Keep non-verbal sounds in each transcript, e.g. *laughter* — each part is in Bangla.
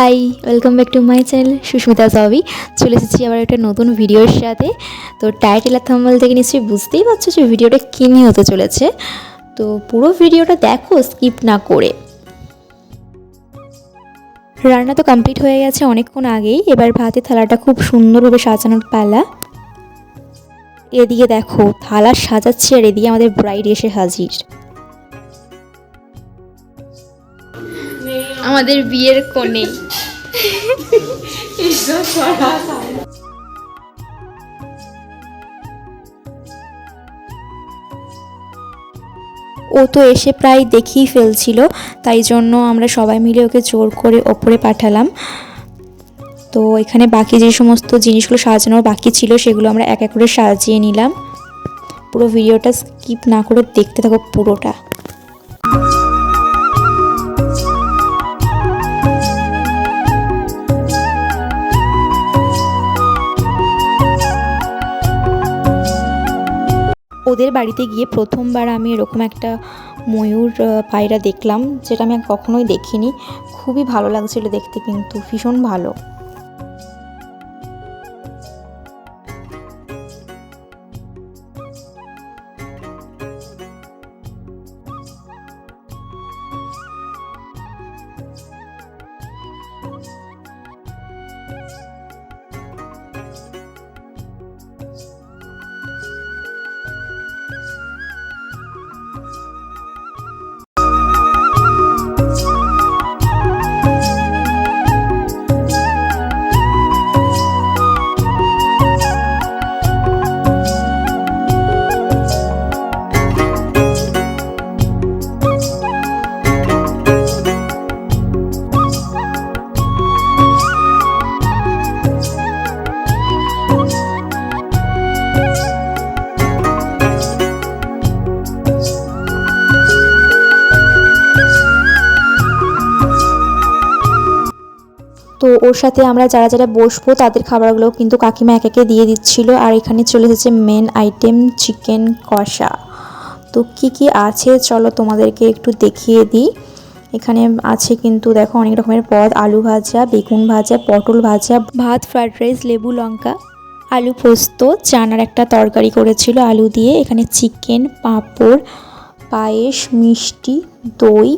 Hi welcome back to my channel Susmita সবই চলে এসেছি আবার একটা নতুন ভিডিওর সাথে। তো টাইটেল আর থাম্বল থেকে নিশ্চয়ই বুঝতেই পারছ যে ভিডিওটা কী নিয়ে হতে চলেছে। তো পুরো ভিডিওটা দেখো স্কিপ না করে। রান্না তো কমপ্লিট হয়ে গেছে অনেকক্ষণ আগেই। এবার ভাতের থালাটা খুব সুন্দরভাবে সাজানোর পালা। এদিকে দেখো, থালা সাজাচ্ছি আর এদিকে আমাদের ব্রাইড এসে হাজির। আমাদের বিয়ের কোণে। ও তো এসে প্রায় দেখেই ফেলছিল, তাই জন্য আমরা সবাই মিলে ওকে জোর করে ওপরে পাঠালাম। তো এখানে বাকি যে সমস্ত জিনিসগুলো সাজানোর বাকি ছিল, সেগুলো আমরা এক এক করে সাজিয়ে নিলাম। পুরো ভিডিওটা স্কিপ না করে দেখতে থাকো পুরোটা। ওদের বাড়িতে গিয়ে প্রথমবার আমি এরকম একটা ময়ূর পায়রা দেখলাম, যেটা আমি কখনোই দেখিনি। খুবই ভালো লাগছিল দেখতে কিন্তু, ভীষণ ভালো। ওর সাথে আমরা যারা যারা বসবো, তাদের খাবারগুলো কিন্তু কাকিমা এক একে দিয়ে দিচ্ছিল। আর এখানে চলে এসেছে মেন আইটেম চিকেন কষা। তো কি কি আছে? চলো তোমাদেরকে একটু দেখিয়ে দিই। এখানে আছে কিন্তু দেখো অনেক রকমের পদ। আলু ভাজা, বেগুন ভাজা, পটল ভাজা, ভাত, ফ্রাইড রাইস, লেবু, লঙ্কা, আলু পোস্ত, চানার একটা তরকারি করেছিল আলু দিয়ে। এখানে চিকেন পাঁপড়, পায়েস, মিষ্টি, দই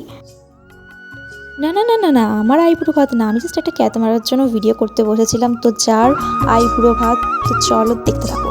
না না না না না, আমার আইবুড়ো ভাত না। আমি জাস্ট একটা ক্যাত মারার জন্য ভিডিও করতে বসেছিলাম। তো যার আইবুড়ো ভাত, তো চলো দেখতে থাকো।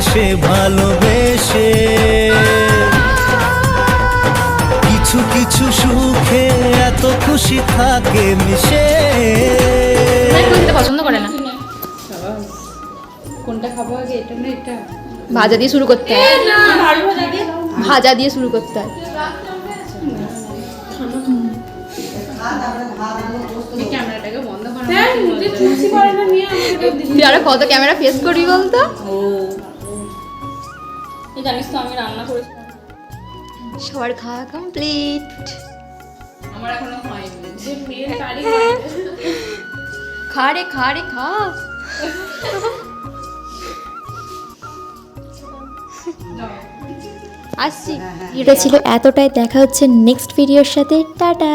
কাছে সে ভালোবেসে। কিছু কিছু সুখে এত খুশি থাকে মিশে। পছন্দ করে না? কোনটা খাব আগে? এটা না এটা? ভাজা দিয়ে শুরু করতে হয়। ভাজা দিয়ে শুরু করতে হয়। ক্যামেরাটাকে বন্ধ করো হ্যাঁ তুই আরও কত ক্যামেরা ফেস করবি বলতো? এই জানিস তো আমি রান্না করেছি। সবার খাওয়া কমপ্লিট আমার এখনও হয়নি। যে মেয়ের তারিখ *laughs* খা রে খা রে খা। আসছি। ভিডিওটা ছিল এতটাই। দেখা হচ্ছে নেক্সট ভিডিওর সাথে। টাটা।